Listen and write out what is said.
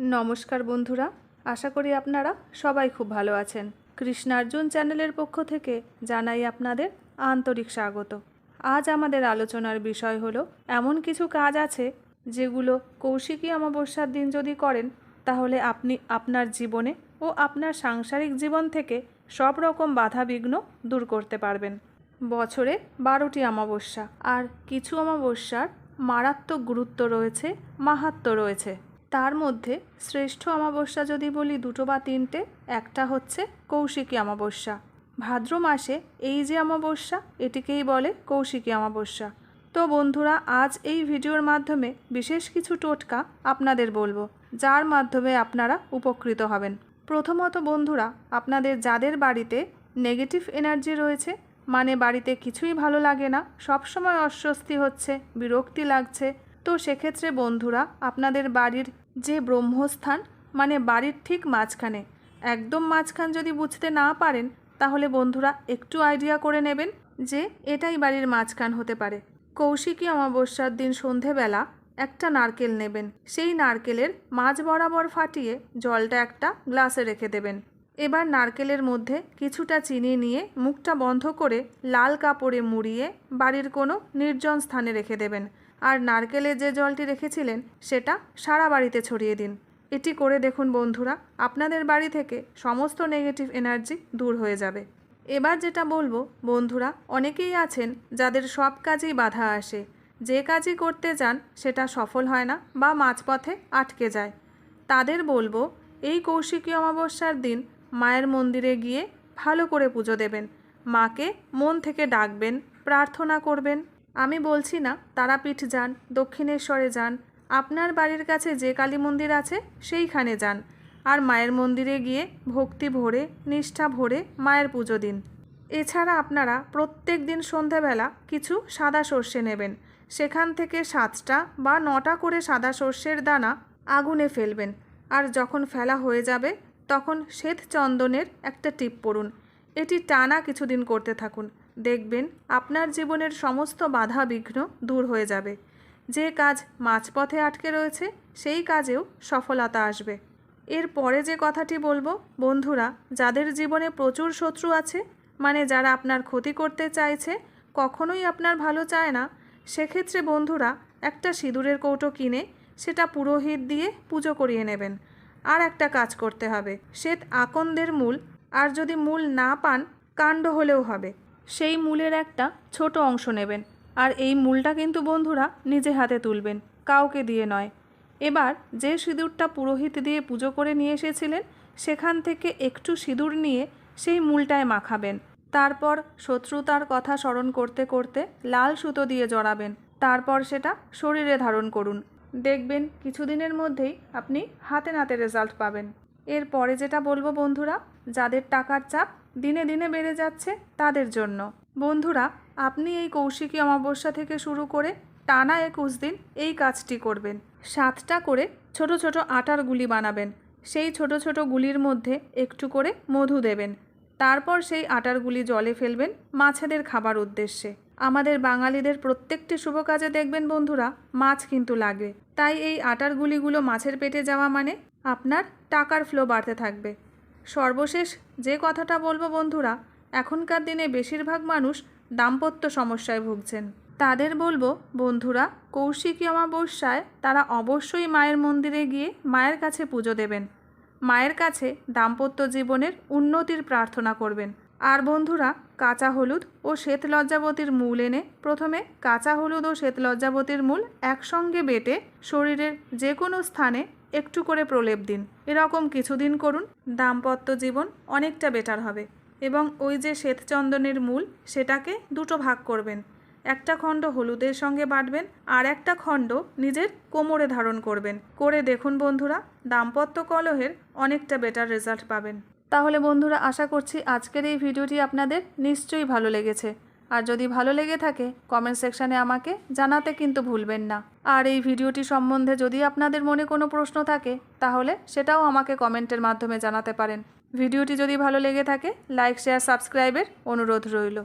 নমস্কার বন্ধুরা, আশা করি আপনারা সবাই খুব ভালো আছেন। কৃষ্ণার্জুন চ্যানেলের পক্ষ থেকে জানাই আপনাদের আন্তরিক স্বাগত। আজ আমাদের আলোচনার বিষয় হলো, এমন কিছু কাজ আছে যেগুলো কৌশিকী অমাবস্যার দিন যদি করেন, তাহলে আপনি আপনার জীবনে ও আপনার সাংসারিক জীবন থেকে সব রকম বাধা বিঘ্ন দূর করতে পারবেন। বছরে বারোটি অমাবস্যা, আর কিছু অমাবস্যার মারাত্মক গুরুত্ব রয়েছে মাহাত্ম রয়েছে। তার মধ্যে শ্রেষ্ঠ অমাবস্যা যদি বলি দুটো বা তিনটে, একটা হচ্ছে কৌশিকী অমাবস্যা। ভাদ্র মাসে এই যে অমাবস্যা, এটিকেই বলে কৌশিকী অমাবস্যা। তো বন্ধুরা, আজ এই ভিডিওর মাধ্যমে বিশেষ কিছু টোটকা আপনাদের বলব, যার মাধ্যমে আপনারা উপকৃত হবেন। প্রথমত বন্ধুরা, আপনাদের যাদের বাড়িতে নেগেটিভ এনার্জি রয়েছে মানে বাড়িতে কিছুই ভালো লাগে না, সবসময় অস্বস্তি হচ্ছে, বিরক্তি লাগছে তো সেক্ষেত্রে বন্ধুরা, আপনাদের বাড়ির যে ব্রহ্মস্থান মানে বাড়ির ঠিক মাঝখানে, একদম মাঝখান যদি বুঝতে না পারেন, তাহলে বন্ধুরা একটু আইডিয়া করে নেবেন যে এটাই বাড়ির মাঝখান হতে পারে। কৌশিকী অমাবস্যার দিন সন্ধেবেলা একটা নারকেল নেবেন। সেই নারকেলের মাঝ বরাবর ফাটিয়ে জলটা একটা গ্লাসে রেখে দেবেন। এবার নারকেলের মধ্যে কিছুটা চিনি নিয়ে মুখটা বন্ধ করে লাল কাপড়ে মুড়িয়ে বাড়ির কোনো নির্জন স্থানে রেখে দেবেন। আর নারকেলের যে জলটি রেখেছিলেন, সেটা সারা বাড়িতে ছড়িয়ে দিন। এটি করে দেখুন বন্ধুরা, আপনাদের বাড়ি থেকে সমস্ত নেগেটিভ এনার্জি দূর হয়ে যাবে। এবার যেটা বলব, বন্ধুরা, অনেকেই আছেন যাদের সব কাজেই বাধা আসে। যে কাজই করতে যান, সেটা সফল হয় না বা মাঝপথে আটকে যায়। তাদের বলব, এই কৌশিকী অমাবস্যার দিন মায়ের মন্দিরে গিয়ে ভালো করে পুজো দেবেন। মাকে মন থেকে ডাকবেন, প্রার্থনা করবেন। আমি বলছি না, তারাপীঠ যান, দক্ষিণেশ্বরে যান। আপনার বাড়ির কাছে যে কালী মন্দির আছে, সেইখানে যান। আর মায়ের মন্দিরে গিয়ে ভক্তি ভরে, নিষ্ঠা ভরে মায়ের পুজো দিন। এছাড়া আপনারা প্রত্যেক দিন সন্ধেবেলা কিছু সাদা সর্ষে নেবেন। সেখান থেকে সাতটা বা নটা করে সাদা সর্ষের দানা আগুনে ফেলবেন। আর যখন ফেলা হয়ে যাবে, তখন শ্বেত চন্দনের একটা টিপ পড়ুন। এটি টানা কিছুদিন করতে থাকুন। দেখবেন আপনার জীবনের সমস্ত বাধা বিঘ্ন দূর হয়ে যাবে। যে কাজ মাঝপথে আটকে রয়েছে, সেই কাজেও সফলতা আসবে। এর পরে যে কথাটি বলব, বন্ধুরা, যাদের জীবনে প্রচুর শত্রু আছে মানে যারা আপনার ক্ষতি করতে চাইছে, কখনোই আপনার ভালো চায় না, সেক্ষেত্রে বন্ধুরা, একটা সিঁদুরের কৌটো কিনে সেটা পুরোহিত দিয়ে পুজো করিয়ে নেবেন। আর একটা কাজ করতে হবে, শ্বেত আকন্দের মূল, আর যদি মূল না পান, কাণ্ড হলেও হবে। সেই মূলের একটা ছোট অংশ নেবেন। আর এই মূলটা কিন্তু বন্ধুরা নিজে হাতে তুলবেন, কাউকে দিয়ে নয়। এবার যে সিঁদুরটা পুরোহিত দিয়ে পুজো করে নিয়ে এসেছিলেন, সেখান থেকে একটু সিঁদুর নিয়ে সেই মূলটায় মাখাবেন। তারপর শত্রুতার কথা স্মরণ করতে করতে লাল সুতো দিয়ে জড়াবেন। তারপর সেটা শরীরে ধারণ করুন। দেখবেন কিছুদিনের মধ্যেই আপনি হাতে নাতে রেজাল্ট পাবেন। এরপরে যেটা বলব বন্ধুরা, যাদের টাকার চাপ দিনে দিনে বেড়ে যাচ্ছে তাদের জন্য। বন্ধুরা, আপনি এই কৌশিকী অমাবস্যা থেকে শুরু করে টানা একুশ দিন এই কাজটি করবেন। সাতটা করে ছোট ছোট আটার গুলি বানাবেন। সেই ছোট ছোট গুলির মধ্যে একটু করে মধু দেবেন। তারপর সেই আটার গুলি জলে ফেলবেন মাছেদের খাবার উদ্দেশ্যে। আমাদের বাঙালিদের প্রত্যেকটি শুভ কাজে দেখবেন বন্ধুরা, মাছ কিন্তু লাগে। তাই এই আটার গুলিগুলো মাছের পেটে যাওয়া মানে আপনার টাকার ফ্লো বাড়তে থাকবে। সর্বশেষ যে কথাটা বলব বন্ধুরা, এখনকার দিনে বেশিরভাগ মানুষ দাম্পত্য সমস্যায় ভুগছেন। তাদের বলব, বন্ধুরা, কৌশিকী অমাবস্যায় তারা অবশ্যই মায়ের মন্দিরে গিয়ে মায়ের কাছে পুজো দেবেন। মায়ের কাছে দাম্পত্য জীবনের উন্নতির প্রার্থনা করবেন। আর বন্ধুরা, কাঁচা হলুদ ও শ্বেত লজ্জাবতীর মূল এনে প্রথমে কাঁচা হলুদ ও শ্বেত লজ্জাবতীর মূল একসঙ্গে বেটে শরীরের যে কোনো স্থানে একটু করে প্রলেপ দিন। এরকম কিছুদিন করুন, দাম্পত্য জীবন অনেকটা বেটার হবে। এবং ওই যে শ্বেতচন্দনের মূল, সেটাকে দুটো ভাগ করবেন। একটা খণ্ড হলুদের সঙ্গে বাটবেন, আর একটা খণ্ড নিজের কোমরে ধারণ করবেন। করে দেখুন বন্ধুরা, দাম্পত্য কলহের অনেকটা বেটার রেজাল্ট পাবেন। তাহলে বন্ধুরা, আশা করছি আজকের এই ভিডিওটি আপনাদের নিশ্চয়ই ভালো লেগেছে। আর যদি ভালো লেগে থাকে কমেন্ট সেকশানে আমাকে জানাতে কিন্তু ভুলবেন না। আর এই ভিডিওটি সম্বন্ধে যদি আপনাদের মনে কোনো প্রশ্ন থাকে, তাহলে সেটাও আমাকে কমেন্টের মাধ্যমে জানাতে পারেন। ভিডিওটি যদি ভালো লেগে থাকে লাইক শেয়ার সাবস্ক্রাইবের অনুরোধ রইল।